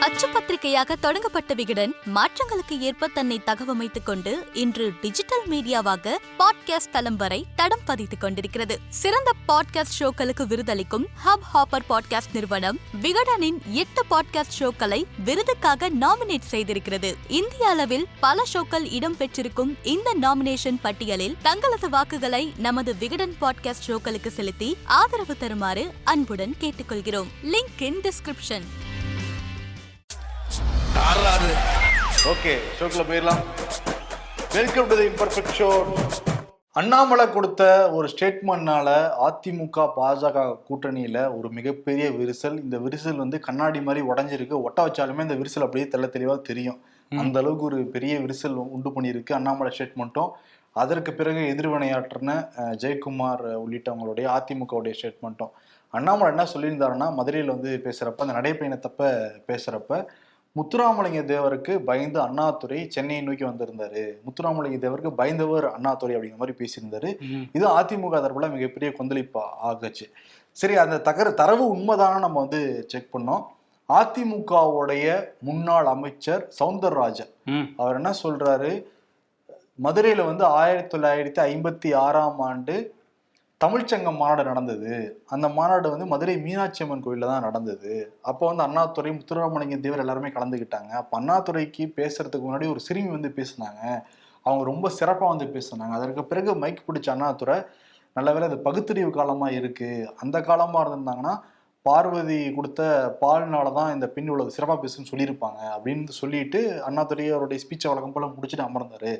அச்சு பத்திரிகையாக தொடங்கப்பட்ட விகடன் மாற்றங்களுக்கு ஏற்ப தன்னை தகவமைத்துக் கொண்டு இன்று டிஜிட்டல் மீடியாவாக பாட்காஸ்ட் தளம் வரை தடம் பதித்துக் கொண்டிருக்கிறது. சிறந்த பாட்காஸ்ட் ஷோக்களுக்கு விருதளிக்கும் ஹப் ஹாப்பர் பாட்காஸ்ட் நிறுவனம் விகடனின் எட்டு பாட்காஸ்ட் ஷோக்களை விருதுக்காக நாமினேட் செய்திருக்கிறது. இந்திய அளவில் பல ஷோக்கள் இடம் பெற்றிருக்கும் இந்த நாமினேஷன் பட்டியலில் தங்களது வாக்குகளை நமது விகடன் பாட்காஸ்ட் ஷோக்களுக்கு செலுத்தி ஆதரவு தருமாறு அன்புடன் கேட்டுக்கொள்கிறோம். Link in description. ஆறாது. ஓகே ஷோக்குள்ள போயிடலாம். Welcome to the imperfect show Annamalai கொடுத்த ஒரு ஸ்டேட்மெண்ட்னால அதிமுக பாஜக கூட்டணியில ஒரு மிகப்பெரிய விரிசல். இந்த விரிசல் வந்து கண்ணாடி மாதிரி உடஞ்சிருக்கு. ஒட்ட வச்சாலுமே இந்த விரிசல் அப்படியே தெள்ள தெளிவா தெரியும். அந்த அளவுக்கு ஒரு பெரிய விரிசல் உண்டு பண்ணியிருக்கு அண்ணாமலை ஸ்டேட்மெண்ட்டும் அதற்கு பிறகு எதிர்வினையாற்றின ஜெயக்குமார் உள்ளிட்டவங்களுடைய அதிமுகவுடைய ஸ்டேட்மெண்ட்டும் அண்ணாமலை என்ன சொல்லியிருந்தாருன்னா மதுரையில் வந்து பேசுறப்ப அந்த நடைப்பயணத்தப்ப பேசுறப்ப முத்துராமலிங்க தேவருக்கு பயந்து அண்ணாதுரை சென்னையை நோக்கி வந்திருந்தாரு. முத்துராமலிங்க தேவருக்கு பயந்தவர் அண்ணாதுரை அப்படிங்கிற மாதிரி பேசியிருந்தாரு. இது அதிமுக தரப்புல மிகப்பெரிய கொந்தளிப்பா ஆகுச்சு. சரி அந்த தகர தரவு உண்மைதான நம்ம வந்து செக் பண்ணோம். அதிமுகவுடைய முன்னாள் அமைச்சர் சவுந்தரராஜன். அவர் என்ன சொல்றாரு? மதுரையில வந்து ஆயிரத்தி தொள்ளாயிரத்தி ஐம்பத்தி ஆறாம் ஆண்டு தமிழ்ச்சங்கம் மாநாடு நடந்தது. அந்த மாநாடு வந்து மதுரை மீனாட்சி அம்மன் கோயிலில் தான் நடந்தது. அப்போ வந்து அண்ணாதுறை முத்துராமலிங்க தேவர் எல்லாருமே கலந்துக்கிட்டாங்க அப்போ அண்ணாதுறைக்கு பேசுறதுக்கு முன்னாடி ஒரு சிறுமி வந்து பேசினாங்க. அவங்க ரொம்ப சிறப்பாக வந்து பேசினாங்க. அதற்கு பிறகு மைக் பிடிச்ச அண்ணாதுரை நல்ல வேலை அது பகுத்தறிவு காலமாக இருக்குது அந்த காலமாக இருந்திருந்தாங்கன்னா பார்வதி கொடுத்த பால்னால தான் இந்த பெண் இவ்வளவு சிறப்பாக பேசுன்னு சொல்லியிருப்பாங்க அப்படின்னு சொல்லிட்டு அண்ணாதுறை அவருடைய ஸ்பீச்சை வழக்கம் போல முடிச்சுட்டு அமர்ந்தாரு.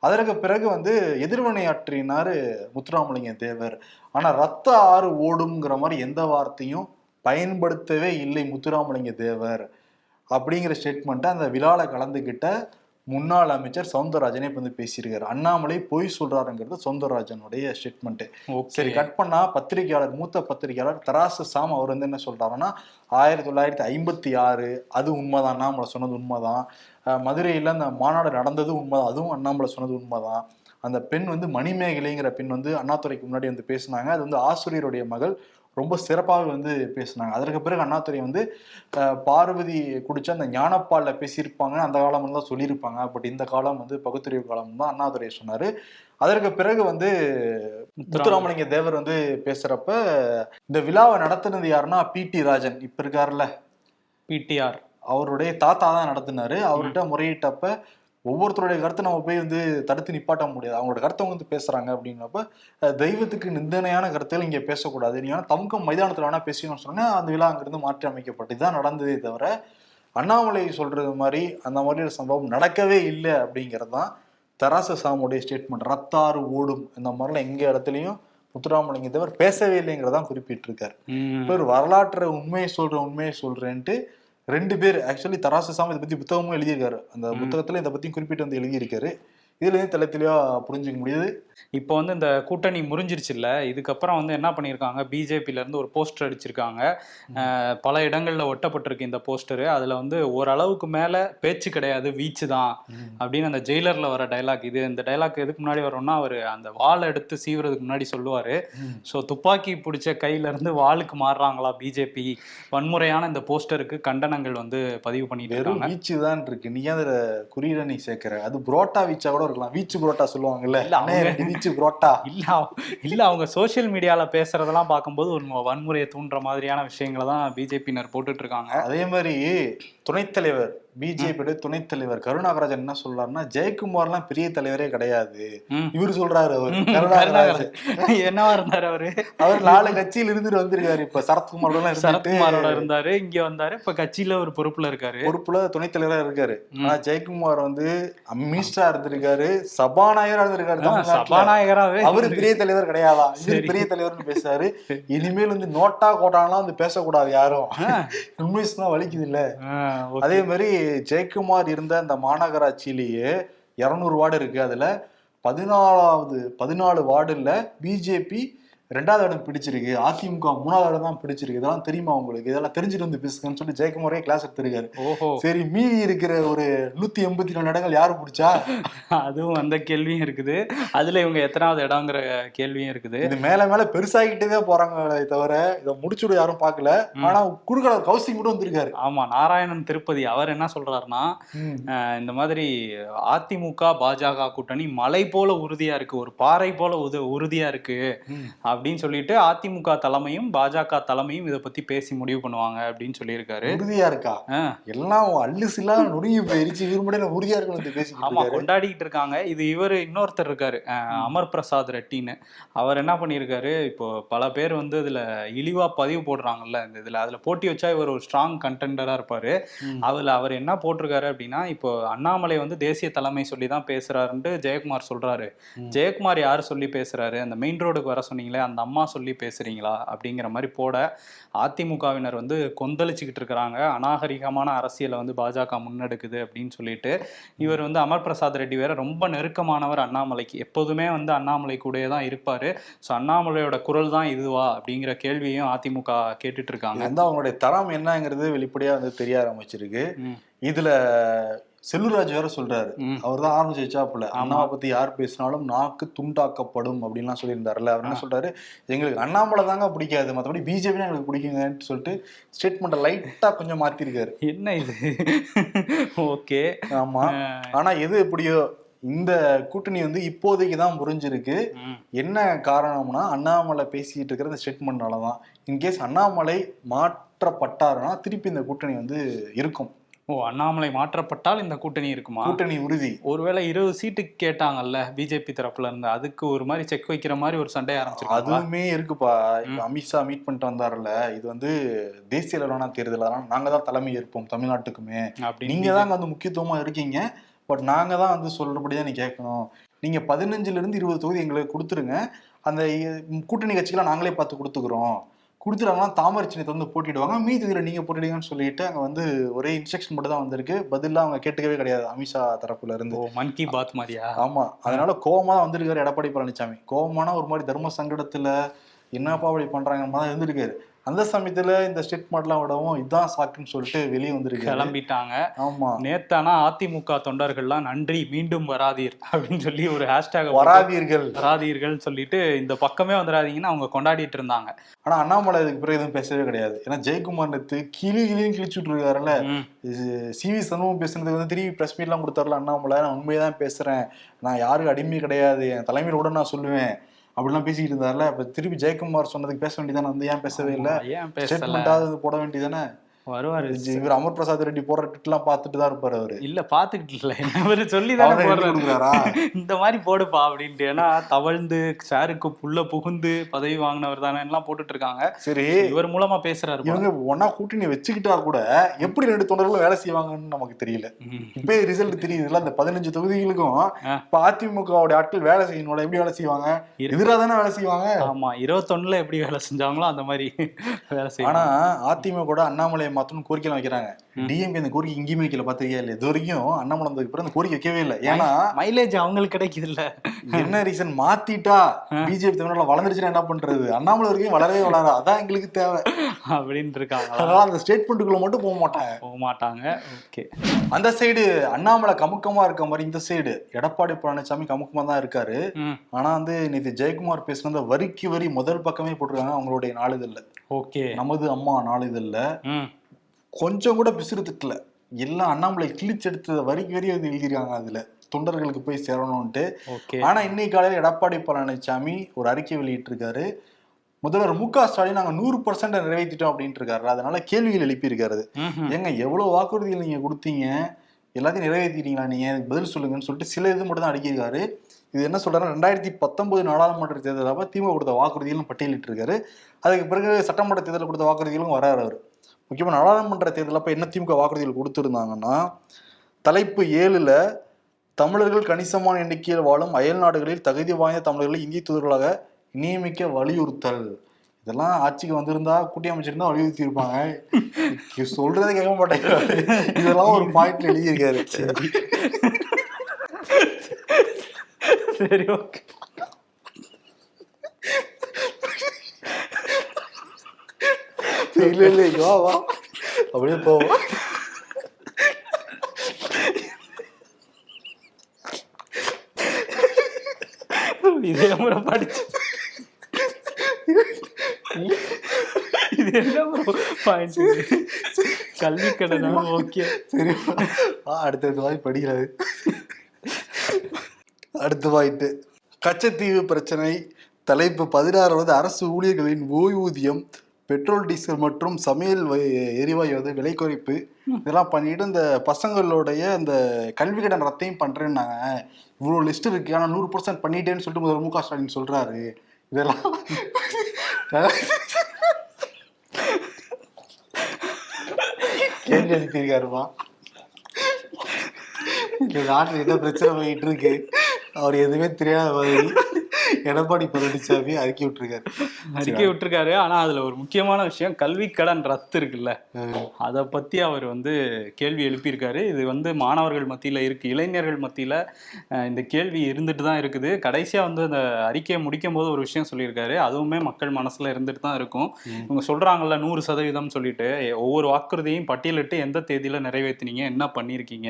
அதற்கு பிறகு வந்து எதிர்வினையாற்றினார் முத்துராமலிங்க தேவர். ஆனால் ரத்த ஆறு ஓடுங்கிற மாதிரி எந்த வார்த்தையும் பயன்படுத்தவே இல்லை முத்துராமலிங்க தேவர். அப்படிங்கிற ஸ்டேட்மெண்ட்டை அந்த விழாவில் கலந்துக்கிட்ட முன்னாள் அமைச்சர் சவுந்தரராஜனே இப்ப வந்து பேசியிருக்காரு. அண்ணாமலை பொய் சொல்றாருங்கிறது சவுந்தரராஜனுடைய ஸ்டேட்மெண்ட் சரி கட் பண்ணா பத்திரிகையாளர் மூத்த பத்திரிகையாளர் தராசு சாம் அவர் வந்து என்ன சொல்றாருன்னா ஆயிரத்தி தொள்ளாயிரத்தி ஐம்பத்தி ஆறு அது உண்மைதான். அண்ணாமலை சொன்னது உண்மைதான். மதுரையில அந்த மாநாடு நடந்தது உண்மைதான். அதுவும் அண்ணாமலை சொன்னது உண்மைதான். அந்த பெண் வந்து மணிமேகலைங்கிற பெண் வந்து அண்ணாதுரைக்கு முன்னாடி வந்து பேசினாங்க. அது வந்து ஆசிரியருடைய மகள் ரொம்ப சிறப்பாக வந்து பேசினாங்க. அதற்கு பிறகு அண்ணாதுரை வந்து பார்வதி குடிச்ச அந்த ஞானப்பால்ல பேசியிருப்பாங்க அந்த காலம் தான் சொல்லியிருப்பாங்க. பட் இந்த காலம் வந்து பகுத்தறிவு காலம் தான் அண்ணாதுரை சொன்னாரு. அதற்கு பிறகு வந்து முத்துராமலிங்க தேவர் வந்து பேசுறப்ப இந்த விழாவை நடத்துனது யாருன்னா பி டி ராஜன். இப்ப இருக்காருல்ல. பிடிஆர் அவருடைய தாத்தா தான் நடத்தினாரு. அவர்கிட்ட முறையிட்டப்ப ஒவ்வொருத்தருடைய கருத்தை நம்ம போய் வந்து தடுத்து நிப்பாட்ட முடியாது. அவங்களோட கருத்தை வந்து பேசுறாங்க அப்படிங்கிறப்ப தெய்வத்துக்கு நிந்தனையான கருத்துகள் இங்க பேசக்கூடாது. நீ வேணா தமுக்கம் மைதானத்துல வேணா பேசணும்னு சொன்னா அந்த விழா அங்கிருந்து மாற்றி அமைக்கப்பட்டு இதுதான் நடந்ததே தவிர அண்ணாமலை சொல்றது மாதிரி அந்த மாதிரி ஒரு சம்பவம் நடக்கவே இல்லை அப்படிங்கிறது தான் தராசு சாமுடைய ஸ்டேட்மெண்ட் ரத்தாறு ஓடும். இந்த மாதிரிலாம் எங்க இடத்துலயும் தேவர் பேசவே இல்லைங்கிறதான் குறிப்பிட்டிருக்காரு. இப்ப ஒரு வரலாற்றை உண்மையை சொல்றேன் உண்மையை சொல்றேன்ட்டு ரெண்டு பேர் ஆக்சுவலி தராசு சாமி இதை பத்தி புத்தகமும் எழுதியிருக்காரு அந்த. புத்தகத்துல இதை பத்தி குறிப்பிட்டு வந்து எழுதியிருக்காரு இதுல இருந்து தெளி தெளிவா புரிஞ்சுக்க முடியுது? இப்போ வந்து இந்த கூட்டணி முறிஞ்சிருச்சுல்ல இதுக்கப்புறம் வந்து என்ன பண்ணியிருக்காங்க? பிஜேபில இருந்து ஒரு போஸ்டர் அடிச்சிருக்காங்க. பல இடங்கள்ல ஒட்டப்பட்டிருக்கு இந்த போஸ்டரு. அதுல வந்து ஓரளவுக்கு மேல பேச்சு கிடையாது வீச்சு தான் அப்படின்னு அந்த ஜெயிலர்ல வர டைலாக் இது இந்த டைலாக் எதுக்கு முன்னாடி வரும்னா அவர் அந்த வாள் எடுத்து சீவுறதுக்கு முன்னாடி சொல்லுவாரு. ஸோ துப்பாக்கி பிடிச்ச கையில இருந்து வாளுக்கு மாறுறாங்களா பிஜேபி? வன்முறையான இந்த போஸ்டருக்கு கண்டனங்கள் வந்து பதிவு பண்ணிட்டு இருக்காங்க. வீச்சு தான் இருக்கு. நீ அதுல குறியீட நீ சேர்க்கிற? அது புரோட்டா வீச்சா கூட இருக்கலாம். வீச்சு புரோட்டா சொல்லுவாங்கல்ல. வீச்சு புரோட்டா. இல்ல இல்ல அவங்க சோஷியல் மீடியால பேசுறதெல்லாம் பார்க்கும்போது ஒரு வன்முறையை தூண்டுற மாதிரியான விஷயங்களை தான் பிஜேபியினர் போட்டுட்டு இருக்காங்க அதே மாதிரி துணைத் தலைவர் பிஜேபியோட துணைத் தலைவர் கருணாகராஜன் என்ன சொல்றாருன்னா ஜெயக்குமார்லாம் பெரிய தலைவரே கிடையாது. இவரு சொல்றாரு அவர். கருணாகராஜன். என்னவா இருந்தாரு அவரு? அவர் நாலு கட்சியில் இருந்துட்டு வந்திருக்காரு. இப்ப சரத்குமாரோட இருந்துட்டு. சரத்குமாரோட இருந்தாரு இங்க வந்தாரு. இப்ப கட்சியில ஒரு பொறுப்புல இருக்காரு. பொறுப்புல துணைத் தலைவரா இருக்காரு. ஆனா ஜெயக்குமார் வந்து மினிஸ்டரா இருந்திருக்காரு. சபாநாயகரா இருந்திருக்காரு ஆ, தமிழ்நாட்டுல. சபாநாயகராவே. அவரு பெரிய தலைவர் கிடையாதா? இவரு. பெரிய தலைவர்னு பேசுறாரு. இனிமேல் வந்து நோட்டா கோட்டாலாம் வந்து பேசக்கூடாது யாரும். இங்கிலீஷ் தான் வலிக்குது இல்ல. அதே மாதிரி ஜெயக்குமார் இருந்த அந்த மாநகராட்சியிலேயே இருநூறு வார்டு இருக்கு அதுல. பதினாலாவது பதினாலு வார்டுல பிஜேபி ரெண்டாவது இடம் பிடிச்சிருக்கு. அதிமுக மூணாவது இடம் தான் பிடிச்சிருக்கு. இதெல்லாம் தெரியுமா உங்களுக்கு? இதெல்லாம் தெரிஞ்சுட்டு வந்து பேசுங்கன்னு சொல்லி ஜெயக்குமாரே கிளாஸ் எடுத்திருக்காரு. ஓஹோ. சரி மீதி இருக்கிற ஒரு நூத்தி எண்பத்தி ரெண்டு இடங்கள் யாரு பிடிச்சா? அதுவும் அந்த கேள்வியும் இருக்குது. அதுல இவங்க எத்தனாவது இடங்கிற கேள்வியும் இருக்குது. இது மேல மேல பெருசாகிட்டே போறாங்களே தவிர இதை முடிச்சுட யாரும் பார்க்கல. ஆனா குறுக்கலர் கௌசிங் கூட வந்திருக்காரு. ஆமா நாராயணன் திருப்பதி. அவர் என்ன சொல்றாருன்னா இந்த மாதிரி அதிமுக பாஜக கூட்டணி மலை போல உறுதியா இருக்கு. ஒரு பாறை போல உது உறுதியா இருக்கு. அப்படின்னு சொல்லிட்டு அதிமுக தலைமையும் பாஜக தலைமையும் இதை பத்தி பேசி முடிவு பண்ணுவாங்க அப்படின்னு சொல்லியிருக்காரு. உறுதியா இருக்கா? எல்லாம் அள்ளுசிலா நொறுங்கி போயிருச்சு. இவர் மட்டும் உறுதியா இருக்கணும் பேசிக்கிட்டு ஆமா கொண்டாடிக்கிட்டு இருக்காங்க. இது இவர் இன்னொருத்தர் இருக்காரு அமர் பிரசாத் ரெட்டின்னு. அவர் என்ன பண்ணியிருக்காரு இப்போ பல பேர் வந்து இதுல இழிவா பதிவு போடுறாங்கல்ல இந்த இதுல. அதுல போட்டி வச்சா இவர் ஒரு ஸ்ட்ராங் கண்டெண்டரா இருப்பாரு. அதுல அவர் என்ன போட்டிருக்காரு அப்படின்னா இப்போ அண்ணாமலை வந்து தேசிய தலைமை சொல்லி தான் பேசுறாருன்ட்டு ஜெயக்குமார் சொல்றாரு. ஜெயக்குமார் யார் சொல்லி பேசுறாரு? அந்த மெயின் ரோடுக்கு வர சொன்னீங்களே அந்த அம்மா சொல்லி பேசுறீங்களா அப்படிங்கிற மாதிரி போட அதிமுகவினர் வந்து கொந்தளிச்சுக்கிட்டு இருக்கிறாங்க. அநாகரிகமான அரசியலை வந்து பாஜக முன்னெடுக்குது அப்படின்னு சொல்லிட்டு இவர் வந்து அமர் பிரசாத் ரெட்டி வேற ரொம்ப நெருக்கமானவர் அண்ணாமலைக்கு. எப்போதுமே வந்து அண்ணாமலை கூடயே தான் இருப்பாரு. ஸோ அண்ணாமலையோட குரல் தான் இதுவா அப்படிங்கிற கேள்வியும் அதிமுக கேட்டுட்டு இருக்காங்க. அவங்களுடைய தரம் என்னங்கிறது வெளிப்படையா வந்து தெரிய ஆரம்பிச்சிருக்கு. இதுல செல்லூர்ராஜ் வேற சொல்றாரு. அவர் தான் ஆரம்பிச்சு வச்சாப்புல. அண்ணாவை பத்தி யார் பேசினாலும் நாக்கு துண்டாக்கப்படும் அப்படின்லாம் சொல்லியிருந்தாருல்ல. அவர் என்ன சொல்றாரு? எங்களுக்கு அண்ணாமலை தாங்க பிடிக்காது. மற்றபடி பிஜேபி எங்களுக்கு பிடிக்குங்கன்னு சொல்லிட்டு ஸ்டேட்மெண்ட்டை லைட்டா கொஞ்சம் மாத்திருக்காரு. என்ன இது? ஓகே. ஆமா. ஆனா எது எப்படியோ இந்த கூட்டணி வந்து இப்போதைக்கு தான் புரிஞ்சிருக்கு என்ன காரணம்னா அண்ணாமலை பேசிட்டு இருக்கிற இந்த ஸ்டேட்மெண்ட்னால தான் இன்கேஸ் அண்ணாமலை மாற்றப்பட்டாருன்னா திருப்பி இந்த கூட்டணி வந்து இருக்கும். ஓ அண்ணாமலை மாற்றப்பட்டால் இந்த கூட்டணி இருக்குமா? கூட்டணி உறுதி. ஒருவேளை இருபது சீட்டு கேட்டாங்கல்ல பிஜேபி தரப்புல இருந்து அதுக்கு ஒரு மாதிரி செக் வைக்கிற மாதிரி ஒரு சண்டை ஆரம்பிச்சிருக்காங்க அதுவுமே இருக்குப்பா. இப்ப அமித்ஷா மீட் பண்ணிட்டு வந்தாருல்ல இது வந்து தேசிய அளவிலான தேர்தல். அதனால நாங்க தான் தலைமை ஏற்போம் தமிழ்நாட்டுக்குமே. அப்படின்னு நீங்க தான் வந்து முக்கியத்துவமா இருக்கீங்க. பட் நாங்க தான் வந்து சொல்றபடிதான் நீ கேட்கணும். நீங்க பதினஞ்சுல இருந்து இருபது தொகுதி எங்களுக்கு கொடுத்துருங்க. அந்த கூட்டணி கட்சிகளை நாங்களே பார்த்து கொடுத்துக்கிறோம். கொடுத்துட்டாங்கன்னா தாமரை சின்னத்தை வந்து போட்டிடுவாங்க. மீதி இதுல நீங்க போட்டிடுங்கன்னு சொல்லிட்டு அங்க வந்து ஒரே இன்ஸ்ட்ரக்ஷன் மட்டும் தான் வந்திருக்கு. பதிலா அவங்க கேட்டுக்கவே கிடையாது. அமித்ஷா தரப்புல இருந்து. ஓ மன் கி பாத் மாதிரியா? ஆமா. அதனால கோவமா தான் வந்திருக்காரு எடப்பாடி பழனிசாமி கோவமான ஒரு மாதிரி தர்ம சங்கடத்துல என்னப்பா அப்படி பண்றாங்க? மாதிரி இருந்திருக்காரு. அந்த சமயத்துல இந்த ஸ்டேட்மெண்ட்லாம் விடவும் இதுதான் சாக்குன்னு சொல்லிட்டு வெளியே வந்திருக்காரு. கிளம்பிட்டாங்க. ஆமா. நேத்தானா அதிமுக தொண்டர்கள்லாம் நன்றி மீண்டும் வராதீர் அப்படின்னு சொல்லி ஒரு ஹேஷ்டேக் வராதீர்கள். வராதீர்கள் சொல்லிட்டு இந்த பக்கமே வந்துடாதீங்கன்னு அவங்க கொண்டாடிட்டு இருந்தாங்க. ஆனா அண்ணாமலை இதுக்கு பிறகு எதுவும் பேசவே கிடையாது. ஏன்னா ஜெயக்குமார் நேத்து கிளி கிளியும் கிழிச்சுட்டு இருக்காருல்ல. சி வி சண்முகம் பேசுனதுக்கு வந்து திரும்பி பிரஸ் மீட்லாம் கொடுத்தாருல அண்ணாமலை. நான் உண்மையை தான் பேசுறேன். நான் யாருக்கு அடிமை கிடையாது. என் தலைமையில கூட நான் சொல்லுவேன். அப்படிலாம் பேசிக்கிட்டு இருந்தாருல. அப்ப திருப்பி ஜெயக்குமார் சொன்னதுக்கு பேச வேண்டியதானே? வந்து ஏன் பேசவே இல்லை? ஏன் ஸ்டேட்மெண்ட்டாவது போட வேண்டியதானே? வருவாரு. இவர் அமர் பிரசாத் ரெட்டி போடுற ட்விட்லாம் பார்த்துட்டு தான் இருப்பாரு அவரு. இல்ல பாத்துக்கிட்டு இல்ல. இவரு சொல்லி தானே அவரே போடுறாரு. இந்த மாதிரி போடுப்பா அப்படின்ட்டு. ஏன்னா தவழ்ந்து சாருக்கு புள்ள புகுந்து பதவி வாங்கினவர் தானே எல்லாம் போட்டுட்டு இருக்காங்க. சரி. இவர் மூலமா பேசுறாரு. இவங்க ஒன்னா கூட்டணி வச்சுக்கிட்டா கூட எப்படி ரெண்டு தொண்டர்களும் வேலை செய்வாங்கன்னு நமக்கு தெரியல. ம். இப்ப ரிசல்ட் தெரியுதுல்ல அந்த பதினஞ்சு தொகுதிகளுக்கும். இப்ப அதிமுகவுடைய ஆட்கள் வேலை செய்யணும்ல எப்படி வேலை செய்வாங்க. எதிராக தானே வேலை செய்வாங்க? ஆமா இருபத்தொன்னுல எப்படி வேலை செஞ்சாங்களோ அந்த மாதிரி வேலை ஆனா செய்யணும் அதிமுக கூட அண்ணாமலையை மாத்தணும் கோரிக்கை வைக்கிறாங்க டிஎம்கே இந்த கோரிக்கை எங்கேயுமே வைக்கல பாத்திருக்கியா இல்ல இது வரைக்கும் அண்ணாமலை வந்ததுக்கு பிறகு அந்த கோரிக்கை வைக்கவே இல்லை. ஏன்னா மைலேஜ் அவங்களுக்கு கிடைக்குது இல்ல என்ன ரீசன் மாத்திட்டா பிஜேபி தமிழ்நாட்டுல வளர்ந்துருச்சுன்னா என்ன பண்றது? அண்ணாமலை வரைக்கும் வளரவே வளர. அதான் எங்களுக்கு தேவை. அப்படின்னு இருக்காங்களா? அதனால அந்த ஸ்டேட்மெண்ட்டுக்குள்ள மட்டும் போக மாட்டாங்க. போக மாட்டாங்க. ஓகே அந்த சைடு அண்ணாமலை கமுக்கமா இருக்க மாதிரி இந்த சைடு எடப்பாடி பழனிசாமி கமுக்கமா தான் இருக்காரு. ஆனா வந்து நேற்று ஜெயக்குமார் பேசுன அந்த வரிக்கு வரி முதல் பக்கமே போட்டிருக்காங்க அவங்களுடைய நாளிதழ்ல. ஓகே நமது அம்மா நாளிதழ்ல. கொஞ்சம் கூட பிசுறு திட்டல எல்லாம் அண்ணாமலை கிழிச்செடுத்த வரிக்கு வரி வந்து எழுதியிருக்காங்க அதுல. தொண்டர்களுக்கு போய் சேரணும்ட்டு ஆனா இன்னைக்கு காலையில எடப்பாடி பழனிசாமி ஒரு அறிக்கை வெளியிட்டிருக்காரு. முதல்வர் மு க ஸ்டாலின் நாங்க நூறு பர்சன்ட் நிறைவேற்றிட்டோம் அப்படின்ட்டு இருக்காரு அதனால கேள்விகள் எழுப்பியிருக்காரு. ஏங்க எவ்வளவு வாக்குறுதிகள் நீங்க கொடுத்தீங்க? எல்லாத்தையும் நிறைவேற்றிட்டீங்களா நீங்க? எனக்கு பதில் சொல்லுங்கன்னு சொல்லிட்டு சில இது மட்டும் தான் அடிக்கிருக்காரு இது என்ன சொல்றாரு ரெண்டாயிரத்தி பத்தொன்பது நாடாளுமன்ற தேர்தல் அப்ப திமுக கொடுத்த வாக்குறுதிகளும் பட்டியலிட்டு இருக்காரு அதுக்கு பிறகு சட்டமன்ற தேர்தல் கொடுத்த வாக்குறுதிகளும் வராரு அவர். முக்கியமாக நாடாளுமன்ற தேர்தல் அப்போ என்ன திமுக வாக்குறுதிகள் கொடுத்துருந்தாங்கன்னா தலைப்பு ஏழில் தமிழர்கள் கணிசமான எண்ணிக்கையில் வாழும் அயல் நாடுகளில் தகுதி வாய்ந்த தமிழர்களை இந்திய தூதர்களாக நியமிக்க வலியுறுத்தல். இதெல்லாம் ஆட்சிக்கு வந்திருந்தா கூட்டி அமைச்சிருந்தா வலியுறுத்தி இருப்பாங்க சொல்றதே கேட்க மாட்டேங்க இதெல்லாம் ஒரு பாயிண்ட் எழுதியிருக்காரு. சரி ஓகே. இல்ல இல்ல வா வா அப்படியே போவோம் இதே முறை படிச்சு இது என்ன பாயிண்ட் கல்வி கடனா ஓகே சரி அடுத்தது வாய் படிக்கிறது அடுத்து வாயிட்டு கச்சத்தீவு பிரச்சனை தலைப்பு பதினாறாவது அரசு ஊழியர்களின் ஓய்வூதியம் பெட்ரோல் டீசல் மற்றும் சமையல் எரிவாயு வந்து விலை குறைப்பு இதெல்லாம் பண்ணிட்டு இந்த பசங்களுடைய இந்த கல்வி கடன் ரத்தையும் பண்றேன்னாங்க. இவ்வளோ லிஸ்ட் இருக்கு. ஆனால் நூறு பர்சன்ட் பண்ணிட்டேன்னு சொல்லிட்டு முதல்வர் மு க ஸ்டாலின் சொல்றாரு. இதெல்லாம் கேள்வி அனுப்பியிருக்காருமா இந்த நாட்டில் என்ன பிரச்சனை போயிட்டு இருக்கு? அவர் எதுவுமே தெரியாத மாதிரி எடப்பாடி பழனிசாமி அறிக்கை விட்டுருக்காரு. அறிக்கை விட்டுருக்காரு. ஆனா அதுல ஒரு முக்கியமான விஷயம் கல்வி கடன் ரத்து இருக்குல்ல. அதை பத்தி அவர் வந்து கேள்வி எழுப்பியிருக்காரு. இது வந்து மாணவர்கள் மத்தியில இருக்கு. இளைஞர்கள் மத்தியில இந்த கேள்வி இருந்துட்டு தான் இருக்குது. கடைசியா வந்து அந்த அறிக்கையை முடிக்கும் போது ஒரு விஷயம் சொல்லியிருக்காரு. அதுவுமே மக்கள் மனசுல இருந்துட்டு தான் இருக்கும். இவங்க சொல்றாங்கல்ல நூறு சதவீதம் சொல்லிட்டு ஒவ்வொரு வாக்குறுதியையும் பட்டியலிட்டு எந்த தேதியில நிறைவேற்றினீங்க என்ன பண்ணியிருக்கீங்க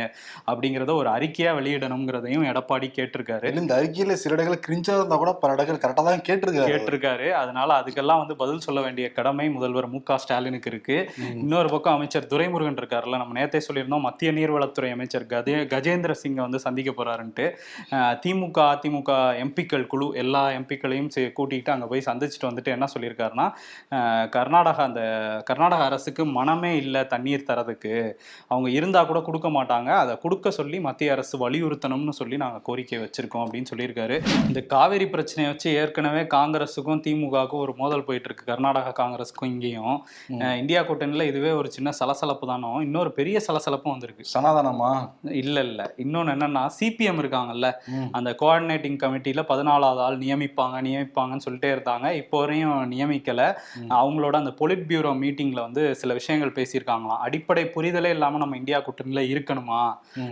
அப்படிங்கிறத ஒரு அறிக்கையா வெளியிடணுங்கிறதையும் எடப்பாடி கேட்டிருக்காரு. இந்த அறிக்கையில சில இடங்கள் கிரிஞ்சா இருந்தா கூட பல இடங்கள் கரெக்டா தான் கேட்டிருக்காரு. கேட்டிருக்காரு. அதனால அதுக்கெல்லாம் வந்து பதில் சொல்ல வேண்டிய கடமை முதல்வர் மு க ஸ்டாலினுக்கு இருக்கு. இன்னொரு பக்கம் அமைச்சர் துரைமுருகன் இருக்காருல்ல நம்ம நேத்தே சொல்லியிருந்தோம் மத்திய நீர்வளத்துறை அமைச்சர் கஜே கஜேந்திர சிங்கை வந்து சந்திக்க போறாருன்ட்டு. திமுக அதிமுக எம்பிக்கள் குழு எல்லா எம்பிக்களையும் கூட்டிகிட்டு அங்க போய் சந்திச்சுட்டு வந்துட்டு என்ன சொல்லியிருக்காருன்னா கர்நாடகா அந்த கர்நாடக அரசுக்கு மனமே இல்லை தண்ணீர் தரதுக்கு. அவங்க இருந்தா கூட கொடுக்க மாட்டாங்க. அதை கொடுக்க சொல்லி மத்திய அரசு வலியுறுத்தணும்னு சொல்லி நாங்க கோரிக்கை வச்சிருக்கோம் அப்படின்னு சொல்லியிருக்காரு. இந்த காவேரி பிரச்சனையை வச்சு ஏற்கனவே காங்கிரஸுக்கும் திமுகவுக்கும் ஒரு மோதல் போயிட்டு இருக்கு கர்நாடகா காங்கிரஸுக்கும் இங்கேயும். இந்தியா கூட்டணியில இதுவே ஒரு சின்ன சலசலப்பு தானோ? இன்னொரு பெரிய சலசலப்பும் வந்திருக்கு. சனாதனமா? இல்ல இல்ல. இன்னொன்னு என்னன்னா சிபிஎம் இருக்காங்கல்ல. அந்த கோஆர்டினேட்டிங் கமிட்டியில பதினாலாவது ஆள் நியமிப்பாங்க நியமிப்பாங்கன்னு சொல்லிட்டே இருந்தாங்க. இப்போ வரையும் நியமிக்கல. அவங்களோட அந்த பொலிட் பியூரோ மீட்டிங்ல வந்து சில விஷயங்கள் பேசியிருக்காங்களாம். அடிப்படை புரிதலே இல்லாம நம்ம இந்தியா கூட்டணியில இருக்கணுமா.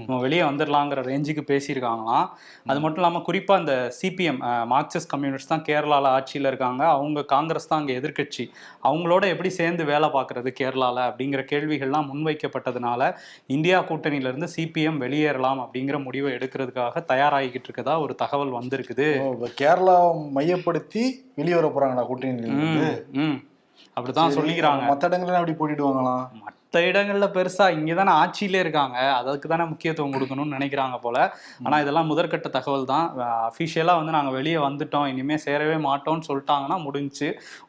நம்ம வெளியே வந்துடலாங்கிற ரேஞ்சுக்கு பேசியிருக்காங்களாம். அது மட்டும் இல்லாமல் குறிப்பாக அந்த சிபிஎம் மார்க்சிஸ்ட் கம்யூனிஸ்ட் தான் கேரளாவில் ஆட்சியில் இருக்காங்க. அவங்க காங்கிரஸ் தான் அங்கே எதிர்க்கட்சி. அவங்களோட எப்படி சேர்ந்து வேலை பார்க்கறது கேரளாவில் அப்படிங்கிற கேள்விகள்லாம் முன்வைக்கப்பட்டதுனால இந்தியா கூட்டணியிலேருந்து சிபிஎம் வெளியேறலாம் அப்படிங்கிற முடிவை எடுக்கிறதுக்காக தயாராகிக்கிட்டு இருக்கதா ஒரு தகவல் வந்திருக்குது. ஓ, இப்ப கேரளா மையப்படுத்தி வெளியே வர போறாங்களா கூட்டணியில அப்படிதான் சொல்லிக்கிறாங்க. மத்த இடங்கள்ல அப்படி போட்டிடுவாங்களாம்? மற்ற இடங்கள்ல பெருசா இங்கே தானே ஆட்சியிலே இருக்காங்க. அதுக்கு தானே முக்கியத்துவம் கொடுக்கணும்னு நினைக்கிறாங்க போல. ஆனா இதெல்லாம் முதற்கட்ட தகவல் தான் அஃபிஷியலா வந்து நாங்க வெளியே வந்துட்டோம். இனிமே சேரவே மாட்டோம்னு சொல்லிட்டாங்கன்னா முடிஞ்சுச்சு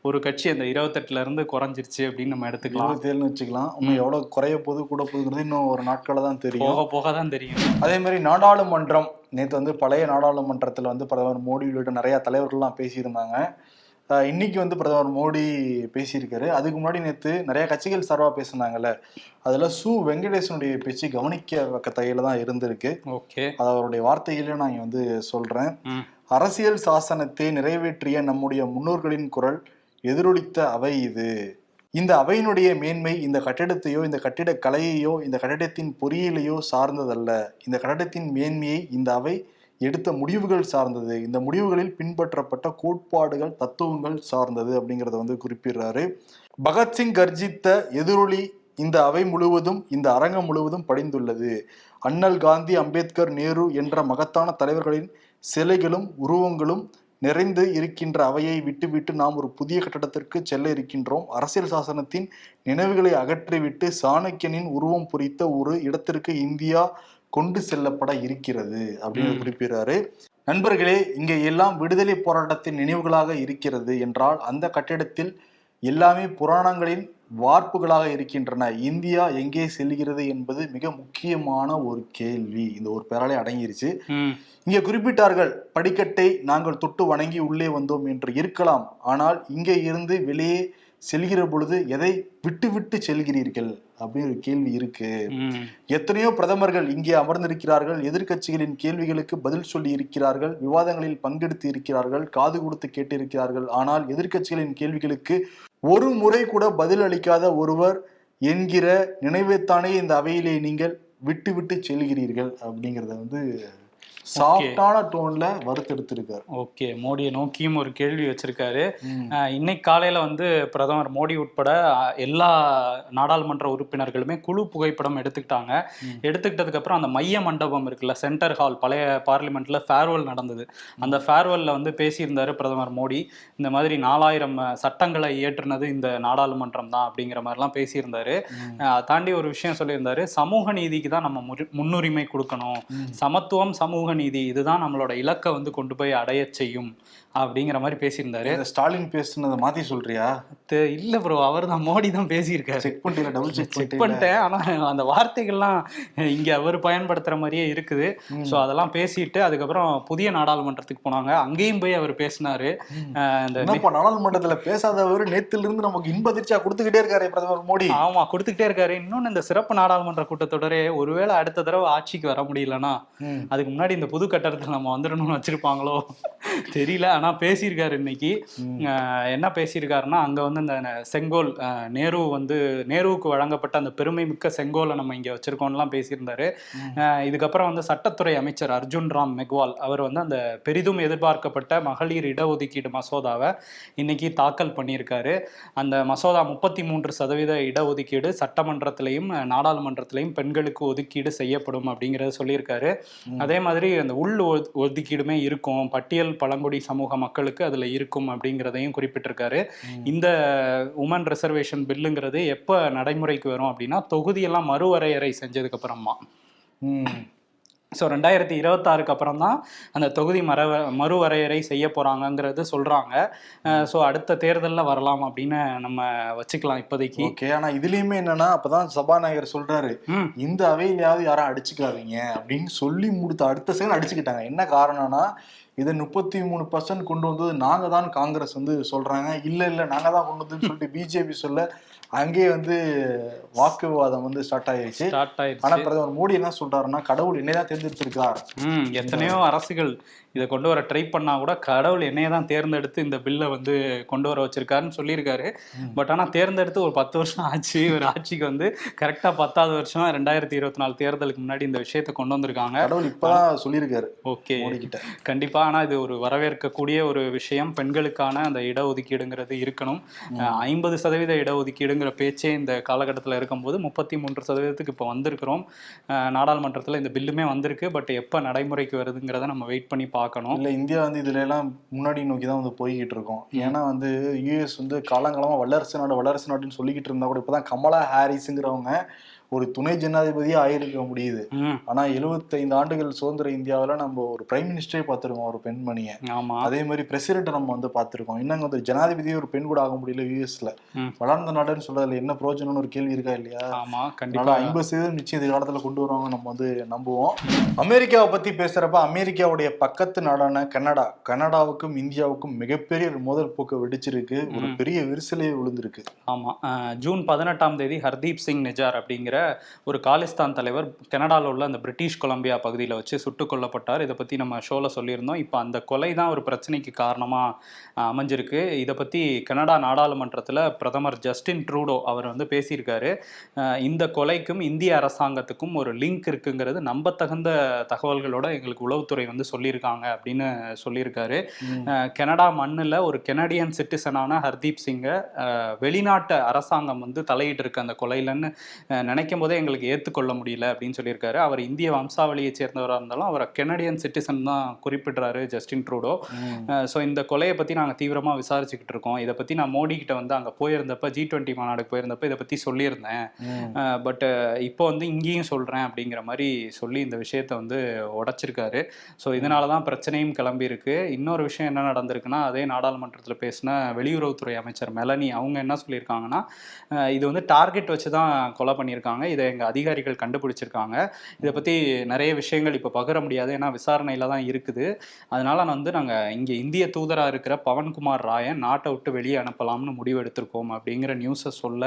ஒரு கட்சி அந்த இருபத்தெட்டுல இருந்து குறைஞ்சிருச்சு அப்படின்னு நம்ம எடுத்துக்கலாம். இருபத்தி ஏழுன்னு வச்சுக்கலாம். இன்னும் எவ்வளவு குறைய போகுது கூட போகுதுங்கிறது இன்னும் ஒரு நாட்கள தான் தெரியும். போக போக தான் தெரியும். அதே மாதிரி நாடாளுமன்றம். நேற்று வந்து பழைய நாடாளுமன்றத்தில் வந்து பிரதமர் மோடி உள்ளிட்ட நிறைய தலைவர்கள்லாம் பேசியிருந்தாங்க. இன்னைக்கு வந்து பிரதமர் மோடி பேசியிருக்காரு. அதுக்கு முன்னாடி நேற்று நிறைய கட்சிகள் சார்பாக பேசுனாங்கல்ல. அதில் சு வெங்கடேசனுடைய பேச்சு கவனிக்க தகையில தான் இருந்திருக்கு. ஓகே. அது அவருடைய வார்த்தையில நான் இங்க வந்து சொல்றேன். ம். அரசியல் சாசனத்தை நிறைவேற்றிய நம்முடைய முன்னோர்களின் குரல் எதிரொலித்த அவை இது. இந்த அவையினுடைய மேன்மை இந்த கட்டிடத்தையோ இந்த கட்டிட கலையையோ இந்த கட்டிடத்தின் பொறியியலையோ சார்ந்ததல்ல. இந்த கட்டிடத்தின் மேன்மையை இந்த அவை எடுத்த முடிவுகள் சார்ந்தது. இந்த முடிவுகளில் பின்பற்றப்பட்ட கோட்பாடுகள் தத்துவங்கள் சார்ந்தது அப்படிங்கிறத வந்து குறிப்பிடுறாரு. பகத்சிங் கர்ஜித்த எதிரொலி இந்த அவை முழுவதும் இந்த அரங்கம் முழுவதும் படிந்துள்ளது. அண்ணல் காந்தி அம்பேத்கர் நேரு என்ற மகத்தான தலைவர்களின் சிலைகளும் உருவங்களும் நிறைந்து இருக்கின்ற அவையை விட்டுவிட்டு நாம் ஒரு புதிய கட்டடத்திற்கு செல்ல இருக்கின்றோம். அரசியல் சாசனத்தின் நினைவுகளை அகற்றிவிட்டு சாணக்கியனின் உருவம் பொறித்த ஒரு இடத்திற்கு இந்தியா கொண்டு செல்லப்பட இருக்கிறது அப்படின்னு. குறிப்பிடுறாரு. நண்பர்களே இங்கே எல்லாம் விடுதலை போராட்டத்தின் நினைவுகளாக இருக்கிறது என்றால் அந்த கட்டிடத்தில் எல்லாமே புராணங்களின் வார்ப்புகளாக இருக்கின்றன. இந்தியா எங்கே செல்கிறது என்பது மிக முக்கியமான ஒரு கேள்வி. இந்த ஒரு பேராலே அடங்கிருச்சு. இங்கே குறிப்பிட்டார்கள் படிக்கட்டை நாங்கள் தொட்டு வணங்கி உள்ளே வந்தோம் என்று இருக்கலாம். ஆனால் இங்கே இருந்து வெளியே செல்கிற பொழுது எதை விட்டு விட்டு செல்கிறீர்கள்? அப்படின்னு ஒரு கேள்வி இருக்கு. எத்தனையோ பிரதமர்கள் இங்கே அமர்ந்திருக்கிறார்கள். எதிர்க்கட்சிகளின் கேள்விகளுக்கு பதில் சொல்லி இருக்கிறார்கள். விவாதங்களில் பங்கெடுத்து இருக்கிறார்கள். காது கொடுத்து கேட்டிருக்கிறார்கள். ஆனால் எதிர்க்கட்சிகளின் கேள்விகளுக்கு ஒரு முறை கூட பதில் அளிக்காத ஒருவர் என்கிற நினைவைத்தானே இந்த அவையிலே நீங்கள் விட்டு விட்டு செல்கிறீர்கள் அப்படிங்கிறத வந்து சாஃப்டான டோன்ல வறுத்தெடுத்திருக்காரு. ஓகே மோடியை நோக்கியும் ஒரு கேள்வி வச்சிருக்காரு. இன்னைக்கு காலையில வந்து பிரதமர் மோடி உட்பட எல்லா நாடாளுமன்ற உறுப்பினர்களுமே குழு புகைப்படம் எடுத்துக்கிட்டாங்க. எடுத்துக்கிட்டதுக்கு அப்புறம் அந்த மைய மண்டபம் இருக்குல்ல சென்டர் ஹால் பழைய பார்லிமெண்ட்ல ஃபேர்வெல் நடந்தது. அந்த ஃபேர்வெல்ல வந்து பேசியிருந்தாரு பிரதமர் மோடி. இந்த மாதிரி நாலாயிரம் சட்டங்களை இயற்றுனது இந்த நாடாளுமன்றம் தான் அப்படிங்கிற மாதிரிலாம் பேசியிருந்தாரு. தாண்டி ஒரு விஷயம் சொல்லியிருந்தாரு சமூக நீதிக்கு தான் நம்ம முன்னுரிமை கொடுக்கணும். சமத்துவம் சமூக நீதி இதுதான் நம்மளோட இலக்கை வந்து கொண்டு போய் அடைய செய்யும். அப்படிங்கிற மாதிரி பேசியிருந்தாரு. ஸ்டாலின் பேசுனதை மாத்தி சொல்றியா? இல்ல ப்ரோ அவர் தான் மோடி தான் பேசியிருக்காரு. செக் பண்ணிட்டீங்களா? டபுள் செக் செக் பண்ணிட்டேன். ஆனா அந்த வார்த்தைகள்லாம் இங்க அவர் பயன்படுத்துற மாதிரியே இருக்குது. சோ அதெல்லாம் பேசிட்டு அதுக்கப்புறம் புதிய நாடாளுமன்றத்துக்கு போனாங்க. அங்கேயும் போய் அவர் பேசினாரு. இந்த நாடாளுமன்றத்துல பேசாதவர் நேத்துல இருந்து நமக்கு இன்ப அதிர்ச்சியா கொடுத்துக்கிட்டே இருக்காரு பிரதமர் மோடி. ஆமா கொடுத்துக்கிட்டே இருக்காரு. இன்னொன்னு இந்த சிறப்பு நாடாளுமன்ற கூட்டத்தொடரே ஒருவேளை அடுத்த தடவை ஆட்சிக்கு வர முடியலன்னா. அதுக்கு முன்னாடி இந்த புது கட்டடத்துல நம்ம வந்துடணும்னு வச்சிருப்பாங்களோ? தெரியல. ஆனா பேசியிருக்காரு இன்னைக்கு. என்ன பேசியிருக்காருன்னா அங்க வந்து இந்த செங்கோல் நேரு வந்து நேருவுக்கு வழங்கப்பட்ட அந்த பெருமை மிக்க செங்கோலை நம்ம இங்க வச்சிருக்கோம்லாம் பேசியிருந்தாரு. இதுக்கப்புறம் வந்து சட்டத்துறை அமைச்சர் அர்ஜுன் ராம் மெக்வால் அவர் வந்து அந்த பெரிதும் எதிர்பார்க்கப்பட்ட மகளிர் இடஒதுக்கீடு மசோதாவை இன்னைக்கு தாக்கல் பண்ணியிருக்காரு. அந்த மசோதா முப்பத்தி மூன்று சதவீத இடஒதுக்கீடு சட்டமன்றத்திலையும் நாடாளுமன்றத்திலையும் பெண்களுக்கு ஒதுக்கீடு செய்யப்படும் அப்படிங்கறத சொல்லியிருக்காரு. அதே மாதிரி அந்த உள் ஒது- ஒதுக்கீடுமே இருக்கும். பட்டியல் பழங்குடி சமூக மக்களுக்கு அதுல இருக்கும் அப்படிங்கிறதையும் குறிப்பிட்டிருக்காரு. இந்த உமன் ரிசர்வேஷன் பில்லுங்கிறது எப்ப நடைமுறைக்கு வரும் அப்படின்னா தொகுதியெல்லாம் மறுவரையறை செஞ்சதுக்கு அப்புறமா. ம். ஸோ ரெண்டாயிரத்தி இருபத்தாறுக்கு அப்புறம் தான் அந்த தொகுதி மரவ மறுவரையறை செய்ய போறாங்கங்கிறது சொல்றாங்க. ஸோ அடுத்த தேர்தலில் வரலாம் அப்படின்னு நம்ம வச்சுக்கலாம் இப்போதைக்கு. ஓகே ஆனா இதுலயுமே என்னன்னா அப்பதான் சபாநாயகர் சொல்றாரு ம். இந்த அவையிலையாவது யாரும் அடிச்சுக்காதீங்க அப்படின்னு சொல்லி முடித்த அடுத்த செகண்ட் அடிச்சுக்கிட்டாங்க. என்ன காரணம்னா இதை முப்பத்தி மூணு பர்சன்ட் கொண்டு வந்தது நாங்க தான் காங்கிரஸ் வந்து சொல்றாங்க. இல்ல இல்ல நாங்க தான் கொண்டு வந்ததுன்னு சொல்லிட்டு பிஜேபி சொல்ல அங்கேயே வந்து வாக்குவாதம் வந்து ஸ்டார்ட் ஆயிருச்சு ஆனா பிரதமர் மோடி என்ன சொல்றாருன்னா கடவுள் என்னதான் தேர்ந்தெடுத்திருக்கார் எத்தனையோ அரசுகள் இதை கொண்டு வர ட்ரை பண்ணா கூட கடவுள் என்னைய தான் தேர்ந்தெடுத்து இந்த பில்லை வந்து கொண்டு வர வச்சிருக்காருன்னு சொல்லியிருக்காரு. பட் ஆனா தேர்ந்தெடுத்து ஒரு பத்து வருஷம் ஆச்சு. ஒரு ஆட்சிக்கு வந்து கரெக்டா பத்தாவது வருஷம் ரெண்டாயிரத்தி இருபத்தி நாலு தேர்தலுக்கு முன்னாடி இந்த விஷயத்தை கொண்டு வந்திருக்காங்க. கடவுள் சொல்லியிருக்காரு. ஓகே. மோடி கிட்ட கண்டிப்பா. ஆனா இது ஒரு வரவேற்கக்கூடிய ஒரு விஷயம். பெண்களுக்கான அந்த இடஒதுக்கீடுங்கிறது இருக்கணும். ஐம்பது சதவீத இடஒதுக்கீடுங்கிற பேச்சே இந்த காலகட்டத்தில் இருக்கும்போது முப்பத்தி மூன்று சதவீதத்துக்கு இப்போ வந்திருக்கிறோம். நாடாளுமன்றத்தில் இந்த பில்லுமே வந்திருக்கு. பட் எப்போ நடைமுறைக்கு வருதுங்கிறத நம்ம வெயிட் பண்ணி பார்க்கணும் பார்க்கணும். இல்லை இந்தியா வந்து இதுல எல்லாம் முன்னாடி நோக்கி தான் வந்து போய்கிட்டு இருக்கோம் ஏன்னா வந்து யூஎஸ் வந்து காலங்காலமாக வல்லரசு நாடு வல்லரசு நாடுன்னு சொல்லிக்கிட்டு இருந்தா கூட இப்போதான் கமலா ஹாரிஸுங்கிறவங்க ஒரு துணை ஜனாதிபதியே ஆயிருக்க முடியுது. ஆனா 75 ஆண்டுகள் சுதந்திர இந்தியாவுல நம்ம ஒரு பிரைம் மினிஸ்டரே பார்த்திருக்கோம் ஒரு பெண்மணியை. ஆமா. அதே மாதிரி பிரசிடென்ட் நம்ம வந்து பார்த்திருக்கோம். இன்னும் வந்து ஜனாதிபதியே ஒரு பெண் கூட ஆக முடியல யூஎஸ்ல. வளர்ந்த நாடுன்னு சொல்றதுல என்ன பிரயோஜனம்னு ஒரு கேள்வி இருக்கா இல்லையா? ஆமா கண்டிப்பா. ஐம்பது சதவீதம் நிச்சயம் இந்த காலத்துல கொண்டு வருவாங்க நம்ம வந்து நம்புவோம். அமெரிக்காவை பத்தி பேசுறப்ப அமெரிக்காவுடைய பக்கத்து நாடான கனடா. கனடாவுக்கும் இந்தியாவுக்கும் மிகப்பெரிய ஒரு மோதல் போக்கு வெடிச்சிருக்கு. ஒரு பெரிய விரிசலே விழுந்திருக்கு. ஆமா. ஜூன் பதினெட்டாம் தேதி ஹர்தீப் சிங் நிஜார் அப்படிங்கிற ஒரு காலிஸ்தான் தலைவர் கனடால உள்ள அந்த பிரிட்டிஷ் கொலம்பியா பகுதியில் வச்சு சுட்டுக் கொல்லப்பட்டார். இதை பத்தி நம்ம ஷோல சொல்லியிருந்தோம். இப்போ அந்த கொலை தான் ஒரு பிரச்சனைக்கு காரணமா அஹ், அமைஞ்சிருக்கு. இதை பத்தி கனடா நாடாளுமன்றத்துல பிரதமர் ஜஸ்டின் ட்ரூடோ அவர் வந்து பேசியிருக்காரு. இந்த கொலைக்கும் இந்திய அரசாங்கத்துக்கும் ஒரு லிங்க் இருக்குங்கிறது நம்பத்தகுந்த தகவல்களோட எங்களுக்கு உளவுத்துறை வந்து சொல்லியிருக்காங்க அப்படின்னு சொல்லியிருக்காரு. கனடா மண்ணில் ஒரு கெனடியன் சிட்டிசனான ஹர்தீப் சிங்கை வெளிநாட்டு அரசாங்கம் வந்து தலையிட்டு இருக்கு அந்த கொலையிலன்னு அஹ், நினைக்கும் போதே எங்களுக்கு ஏற்றுக்கொள்ள முடியல அப்படின்னு சொல்லியிருக்காரு. அவர் இந்திய வம்சாவளியை சேர்ந்தவராக இருந்தாலும் அவரை கெனடியன் சிட்டிசன் தான் குறிப்பிடுறாரு ஜஸ்டின் ட்ரூடோ ஸோ இந்த கொலையை பற்றி நாங்கள் தீவிரமாக விசாரிச்சுக்கிட்டு இருக்கோம். இதை பற்றி நான் மோடி கிட்ட வந்து அங்கே போயிருந்தப்ப ஜி டுவெண்ட்டி மாநாடுக்கு போயிருந்தப்ப இதை பற்றி சொல்லியிருந்தேன். பட் இப்போ வந்து இங்கேயும் சொல்கிறேன் அப்படிங்கிற மாதிரி சொல்லி இந்த விஷயத்தை வந்து உடைச்சிருக்காரு. ஸோ இதனால தான் பிரச்சனையும் கிளம்பி இருக்கு இன்னொரு விஷயம் என்ன நடந்திருக்குன்னா அதே நாடாளுமன்றத்தில் பேசின வெளியுறவுத்துறை அமைச்சர் மெலனி அவங்க என்ன சொல்லியிருக்காங்கன்னா இது வந்து டார்கெட் வச்சு தான் கொலை பண்ணியிருக்காங்க. இதை எங்கள் அதிகாரிகள் கண்டுபிடிச்சிருக்காங்க. இதை பற்றி நிறைய விஷயங்கள் இப்போ பகிர முடியாது. ஏன்னா விசாரணையில் தான் இருக்குது. அதனால நான் வந்து நாங்கள் இங்கே இந்திய தூதராக இருக்கிற பவன்குமார் ராயை நாட்டை விட்டு வெளியே அனுப்பலாம்னு முடிவு எடுத்திருக்கோம் அப்படிங்கிற நியூஸை சொல்ல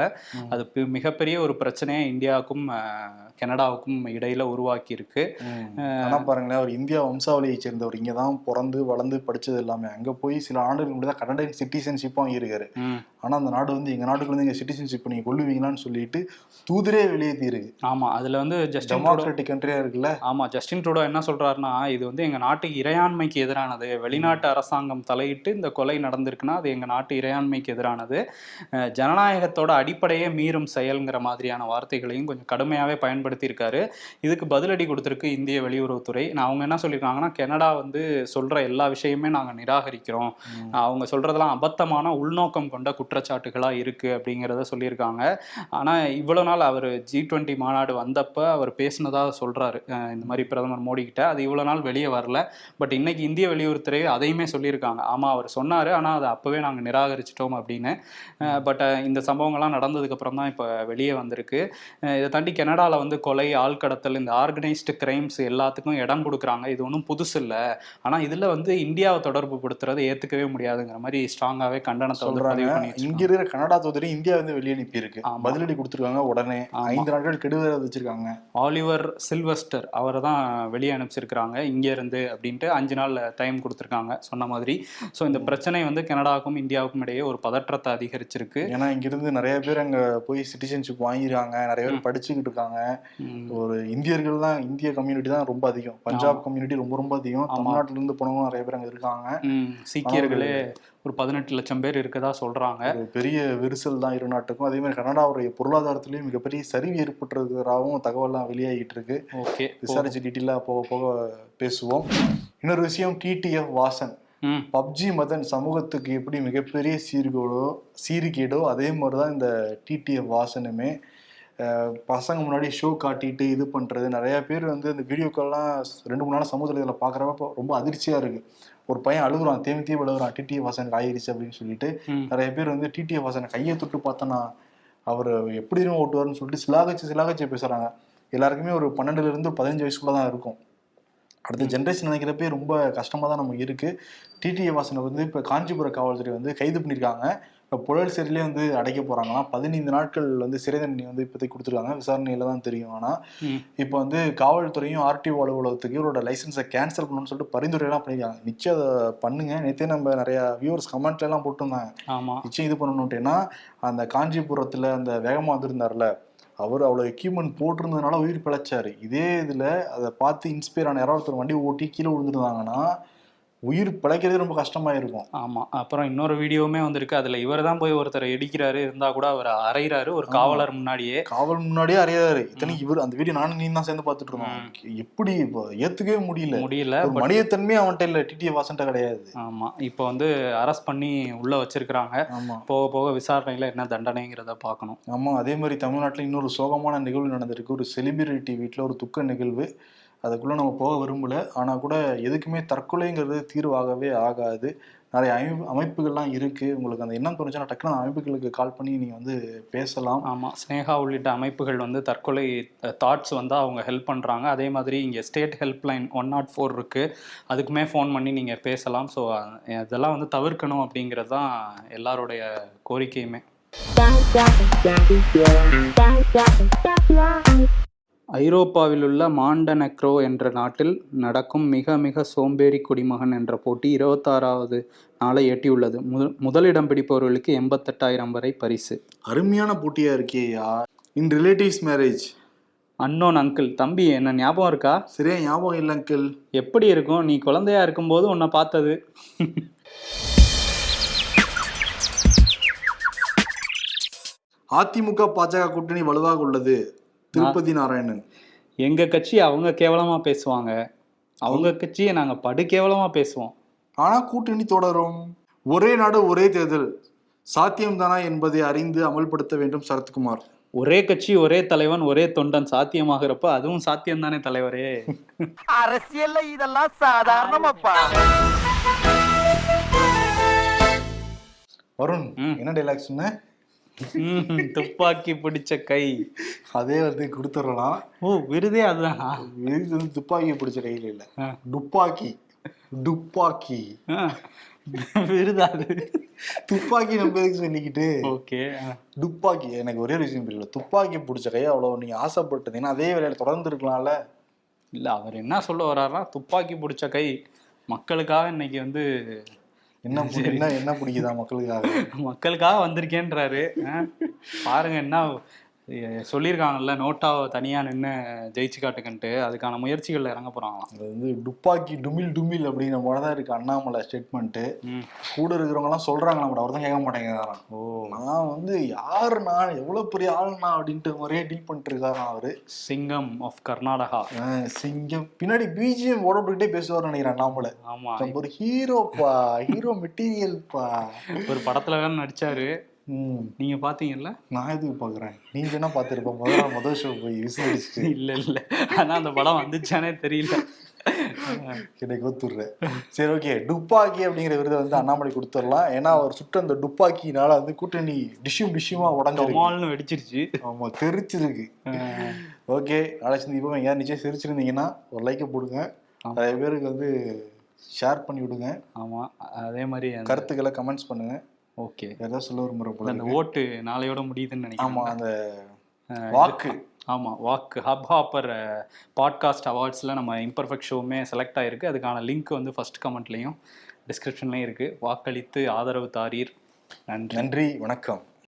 அது மிகப்பெரிய ஒரு பிரச்சனையை இந்தியாவுக்கும் கனடாவுக்கும் இடையில உருவாக்கி இருக்கு ஆனா பாருங்களேன் அவர் இந்தியா வம்சாவளியை சேர்ந்தவர். இங்க தான் பிறந்து வளர்ந்து படிச்சது எல்லாமே. அங்க போய் சில ஆண்டுகள் முன்னாடி தான் கனடியன் சிட்டிசன்ஷிப்பும் இருக்காரு ம். ஆனா அந்த நாடு வந்து எங்க நாட்டுக்கு வந்து எங்க சிட்டிசன்ஷிப் நீங்க கொள்ளுவீங்களான்னு சொல்லிட்டு தூதரே வெளியே வெளியேற்றி இருக்கு ஆமா அதுல வந்து ஜஸ்டின் டெமோக்ராட்டிக் கண்ட்ரியா இருக்குல்ல? ஆமா ஜஸ்டின் ட்ரூடோ என்ன சொல்றாருன்னா இது வந்து எங்க நாட்டு இறையாண்மைக்கு எதிரானது. வெளிநாட்டு அரசாங்கம் தலையிட்டு இந்த கொலை நடந்திருக்குன்னா அது எங்க நாட்டு இறையாண்மைக்கு எதிரானது. ஜனநாயகத்தோட அடிப்படையே மீறும் செயல்ங்கிற மாதிரியான வார்த்தைகளையும் கொஞ்சம் கடுமையாவே பயன்படுத்தி இருக்காரு இதுக்கு பதிலடி கொடுத்திருக்கு இந்திய வெளியுறவுத்துறை. நான் அவங்க என்ன சொல்லியிருக்காங்கன்னா கனடா வந்து சொல்ற எல்லா விஷயமே நாங்க நிராகரிக்கிறோம். அவங்க சொல்றதெல்லாம் அபத்தமான உள்நோக்கம் கொண்ட குற்றச்சாட்டுகளா இருக்கு அப்படிங்கிறத சொல்லியிருக்காங்க. ஆனா இவ்வளவு நாள் அவர் ஜி டுவெண்ட்டி மாநாடு வந்தப்ப அவர் பேசினதா சொல்றாரு. அஹ் இந்த மாதிரி பிரதமர் மோடி கிட்ட அது இவ்வளவு நாள் வெளியே வரல. பட் இன்னைக்கு இந்திய வெளியுறவுத்துறை அதையுமே சொல்லியிருக்காங்க. ஆமா அவர் சொன்னாரு. ஆனா அதை அப்பவே நாங்க நிராகரிச்சிட்டோம் அப்படின்னு. பட் இந்த சம்பவங்கள்லாம் நடந்ததுக்கு அப்புறம் தான் இப்போ வெளியே வந்திருக்கு. இதை தாண்டி கனடால வந்து கொலை ஆள்கடத்தல் இந்த ஆர்கனைஸ்டு கிரைம்ஸ் எல்லாத்துக்கும் இடம் கொடுக்குறாங்க. இது ஒன்றும் புதுசு இல்லை. ஆனா இதுல வந்து இந்தியாவை தொடர்பு படுத்துறதை ஏத்துக்கவே முடியாதுங்கிற மாதிரி ஸ்ட்ராங்காவே கண்டனத்தை பண்ணி இங்க. இருக்கிற கனடா தூதரை இந்தியா வந்து வெளியே அனுப்பி இருக்கு ஆமா. பதிலடி கொடுத்துருக்காங்க உடனே. ஐந்து நாட்கள் கெடுவேற வச்சிருக்காங்க. ஆலிவர் சில்வஸ்டர் அவரை தான் வெளியே அனுப்பிச்சிருக்கிறாங்க. இங்க இருந்து அப்படின்ட்டு அஞ்சு நாள் டைம் கொடுத்துருக்காங்க சொன்ன மாதிரி. ஸோ இந்த பிரச்சனை வந்து கனடாவுக்கும் இந்தியாவுக்கும் இடையே ஒரு பதற்றத்தை அதிகரிச்சிருக்கு. ஏன்னா இங்க இருந்து நிறைய பேர் அங்க போய் சிட்டிசன்ஷிப் வாங்கிருக்காங்க. நிறைய பேர் படிச்சுக்கிட்டு இருக்காங்க. ஒரு இந்தியர்கள் தான் இந்திய கம்யூனிட்டி தான் ரொம்ப அதிகம். பஞ்சாப் கம்யூனிட்டி ரொம்ப ரொம்ப அதிகம். ஆமா. தமிழ்நாட்டுல இருந்து போனவங்க நிறைய பேர் அங்க இருக்காங்க. சீக்கியர்களே ஒரு பதினெட்டு லட்சம் பேர் இருக்கதா சொல்றாங்க. பெரிய விரிசல் தான் இரு நாட்டுக்கும். அதே மாதிரி கனடாவுடைய பொருளாதாரத்திலயும் மிகப்பெரிய சரிவு ஏற்பட்டிருக்கிறதாகவும் தகவல்லாம் வெளியாகிட்டு இருக்கு. ஓகே. விசாரிச்சு டீட்டெயிலாக போக போக பேசுவோம். இன்னொரு விஷயம் டிடிஎஃப் வாசன். பப்ஜி மதன் சமூகத்துக்கு எப்படி மிகப்பெரிய சீர்கேடோ சீர்கேடோ அதே மாதிரி தான் இந்த டிடிஎஃப் வாசனுமே. பசங்க முன்னாடி ஷோ காட்டிட்டு இது பண்ணுறது நிறைய பேர் வந்து இந்த வீடியோக்கெல்லாம் ரெண்டு மூணு நாள் சமூகத்தில் பார்க்குறப்ப ரொம்ப அதிர்ச்சியாக இருக்குது ஒரு பையன் அழுகுறான் தேம்பி தேம்பி அழுகுறான் டிடிஎஃப் வாசனுக்கு ஆயிடுச்சு அப்படின்னு சொல்லிட்டு. நிறைய பேர் வந்து டிடிஎஃப் வாசனை கையை தொட்டு பார்த்தனா அவர் எப்படி ஓட்டுவார்னு சொல்லிட்டு சிலாகச்சு சிலாகச்சு பேசுகிறாங்க எல்லாருக்குமே ஒரு பன்னெண்டுல இருந்து பதினஞ்சு வயசுக்குள்ள தான் இருக்கும். அடுத்த ஜென்ரேஷன் நினைக்கிறப்பே ரொம்ப கஷ்டமாக தான் நமக்கு இருக்குது டிடிஏ வாசனை வந்து இப்போ காஞ்சிபுர காவல்துறை வந்து கைது பண்ணியிருக்காங்க. இப்போ புழல் சிறையிலே வந்து அடைக்க போகிறாங்களாம் பதினைந்து நாட்கள் வந்து சிறை தண்டனை வந்து இப்போதைக்கு கொடுத்துருக்காங்க. விசாரணையில் தான் தெரியும். ஆனால் இப்போ வந்து காவல்துறையும் ஆர்டிஓ அலுவலகத்துக்கு இவரோட லைசன்ஸை கேன்சல் பண்ணணும்னு சொல்லிட்டு பரிந்துரையெல்லாம் பண்ணியிருக்காங்க. நிச்சயம் அதை பண்ணுங்க. நேற்றே நம்ம நிறையா வியூவர்ஸ் கமெண்ட்ல எல்லாம் போட்டிருந்தாங்க. ஆமா. நிச்சயம் இது பண்ணணும்ட்டு ஏன்னா அந்த காஞ்சிபுரத்தில் அந்த வேகமாக வந்திருந்தார்ல அவர் அவ்வளோ எக்யூப்மெண்ட் போட்டிருந்ததுனால உயிர் பிழைச்சாரு. இதே இதில் அதை பார்த்து இன்ஸ்பயர் ஆன யாராவது ஒருத்தர் வண்டி ஓட்டி கீழே விழுந்துருந்தாங்கன்னா உயிர் பிழைக்கிறதே ரொம்ப கஷ்டமாக இருக்கும். ஆமா. அப்புறம் இன்னொரு வீடியோவுமே வந்திருக்கு. அதுல இவர் தான் போய் ஒருத்தரை இடிக்கிறாரு இருந்தா கூட அவர் அறையிறாரு ஒரு காவலர் முன்னாடியே. காவல் முன்னாடியே அறியாரு இத்தனைக்கு இவர் அந்த வீடியோ நானும் நீ தான் சேர்ந்து பார்த்துட்டு இருந்தோம். எப்படி இப்போ ஏற்றுக்கவே முடியல. முடியல மனிதத்தன்மையே அவன்கிட்ட இல்லை. டிடிஏ வாசன்ட்ட கிடையாது. ஆமா. இப்போ வந்து அரெஸ்ட் பண்ணி உள்ள வச்சிருக்கிறாங்க. போக போக விசாரணையில என்ன தண்டனைங்கிறத பார்க்கணும். ஆமா. அதே மாதிரி தமிழ்நாட்டில் இன்னொரு சோகமான நிகழ்வு நடந்திருக்கு. ஒரு செலிபிரிட்டி வீட்டில் ஒரு துக்க நிகழ்வு. அதுக்குள்ள நம்ம போக விரும்பல. ஆனா கூட எதுக்குமே தற்கொலைங்கிறது தீர்வாகவே ஆகாது. நிறைய அமைப்பு அமைப்புகள்லாம் இருக்கு. உங்களுக்கு அந்த எண்ணம் தோணுச்சுன்னா டக்குனு அந்த அமைப்புகளுக்கு கால் பண்ணி நீங்க வந்து பேசலாம். ஆமா. ஸ்னேகா உள்ளிட்ட அமைப்புகள் வந்து தற்கொலை தாட்ஸ் வந்து அவங்க ஹெல்ப் பண்றாங்க. அதே மாதிரி இங்க state helpline one naught four இருக்கு. அதுக்குமே ஃபோன் பண்ணி நீங்க பேசலாம். ஸோ இதெல்லாம் வந்து தவிர்க்கணும் அப்படிங்கிறது தான் எல்லாருடைய கோரிக்கையுமே. ஐரோப்பாவில் உள்ள மாண்டனக்ரோ என்ற நாட்டில் நடக்கும் மிக மிக சோம்பேறி குடிமகன் என்ற போட்டி இருபத்தாறாவது நாளை எட்டியுள்ளது. முதல் முதலிடம் பிடிப்பவர்களுக்கு எண்பத்தெட்டாயிரம் வரை பரிசு. அருமையான போட்டியா இருக்கேயா? In relatives marriage unknown uncle தம்பி என்ன ஞாபகம் இருக்கா? சரியா ஞாபகம் இல்லை அங்கிள் எப்படி இருக்கும்? நீ குழந்தையா இருக்கும்போது உன்னை பார்த்தது. அதிமுக பாஜக கூட்டணி வலுவாக உள்ளது. திருப்பதி நாராயணன். எங்க கட்சி அவங்க கேவலமா பேசுவாங்க. அவங்க கட்சியை நாங்க படு கேவலமா பேசுவோம். ஆனா கூட்டணி தொடரும். ஒரே நாடு ஒரே தேர்தல். சாத்தியம்தானா என்பதை அறிந்து அமல்படுத்த வேண்டும் சரத்குமார். ஒரே கட்சி ஒரே தலைவன் ஒரே தொண்டன் சாத்தியமாகிறப்ப அதுவும் சாத்தியம் தானே தலைவரே. அரசியல்ல இதெல்லாம் சாதாரணமாப்பா. வருண். என்ன டைலாக் சொன்ன? துப்பாக்கி பிடிச்ச கை. அதே வந்து கொடுத்துடலாம் ஓ விருதே அதுதானா இது வந்து துப்பாக்கி பிடிச்ச கையில இல்ல. துப்பாக்கி. துப்பாக்கி. விருதா அது? துப்பாக்கி நம்ம எதுக்கு சொல்லிக்கிட்டு? ஓகே துப்பாக்கி எனக்கு ஒரே விஷயம் புரியல. துப்பாக்கி பிடிச்ச கையை அவ்வளவு நீங்க ஆசைப்பட்டீங்கன்னா அதே வேலையில தொடர்ந்து இருக்கலாம்ல. இல்ல அவர் என்ன சொல்ல வர்றாருன்னா துப்பாக்கி பிடிச்ச கை மக்களுக்காக இன்னைக்கு வந்து என்ன என்ன என்ன பிடிக்குதா மக்களுக்காக? மக்களுக்காக வந்திருக்கேன்றாரு. பாருங்க என்ன சொல்லியிருக்காங்கல்ல நோட்டாவை தனியா நின்று ஜெயிச்சு காட்டுக்கன்ட்டு அதுக்கான முயற்சிகள்ல இறங்க போறாங்களாம். அது வந்து டுப்பாக்கி டுமில் டுமில் அப்படிங்கிற மாதிரி தான் இருக்கு அண்ணாமலை ஸ்டேட்மெண்ட்டு. கூட இருக்கிறவங்க எல்லாம் சொல்றாங்க நம்ம அவர் தான் கேட்க மாட்டேங்கிறாராம். ஓ. நான் வந்து யாரு நான் எவ்வளவு பெரிய ஆளுனா அப்படின்ட்டு முறையே டீல் பண்ணிட்டு இருக்காராம் அவரு. சிங்கம் ஆஃப் கர்நாடகா. சிங்கம். பின்னாடி பிஜிஎம் ஓடப்பட்டுக்கிட்டே பேசுவார் நினைக்கிறேன் அண்ணாமலை. ஆமா. நம்ம ஒரு ஹீரோப்பா ஹீரோ மெட்டீரியல்ப்பா ஒரு படத்துல வேற நடிச்சாரு. ம் நீங்க பாத்தீங்கல்ல? நான் எதுக்கு பாக்குறேன்? நீங்க என்ன பாத்துருப்ப முதல்ல முதல் ஷோ போய் விசாரிச்சுட்டு இல்ல இல்ல. ஆனா அந்த படம் வந்துச்சானே தெரியல. என்னை கோத்துடுறேன். சரி ஓகே டுப்பாக்கி அப்படிங்கிற விருதை வந்து அண்ணாமலை கொடுத்துடலாம். ஏன்னா அவர் சுட்ட அந்த டுப்பாக்கினால வந்து கூட்டணி டிஷ்யூம் டிஷ்யூமா டொமால்னு வெடிச்சிருச்சு. ஆமா தெரிச்சிருக்கு. ஓகே நாளைக்கு தீபம் எங்கேயாவது நிச்சயம் சிரிச்சிருந்தீங்கன்னா ஒரு லைக்கை போடுங்க. நிறைய பேருக்கு வந்து ஷேர் பண்ணி விடுங்க. ஆமா அதே மாதிரி கருத்துக்களை கமெண்ட்ஸ் பண்ணுங்க. ஓகே. ஏதாவது சொல்ல விரும்புற போல அந்த. ஓட்டு நாளையோட முடியுதுன்னு ஆமா நினைக்கிறேன் அந்த அஹ் வாக்கு. ஆமா வாக்கு. ஹப் ஹாப்பர் பாட்காஸ்ட் அவார்ட்ஸ்ல நம்ம இம்பர்ஃபெக்ட் ஷோவுமே செலக்ட் ஆயிருக்கு. அதுக்கான லிங்க் வந்து ஃபர்ஸ்ட் கமெண்ட்லயும் டிஸ்கிரிப்ஷன்லயும் இருக்கு. வாக்களித்து ஆதரவு தாரீர். நன்றி. நன்றி வணக்கம்.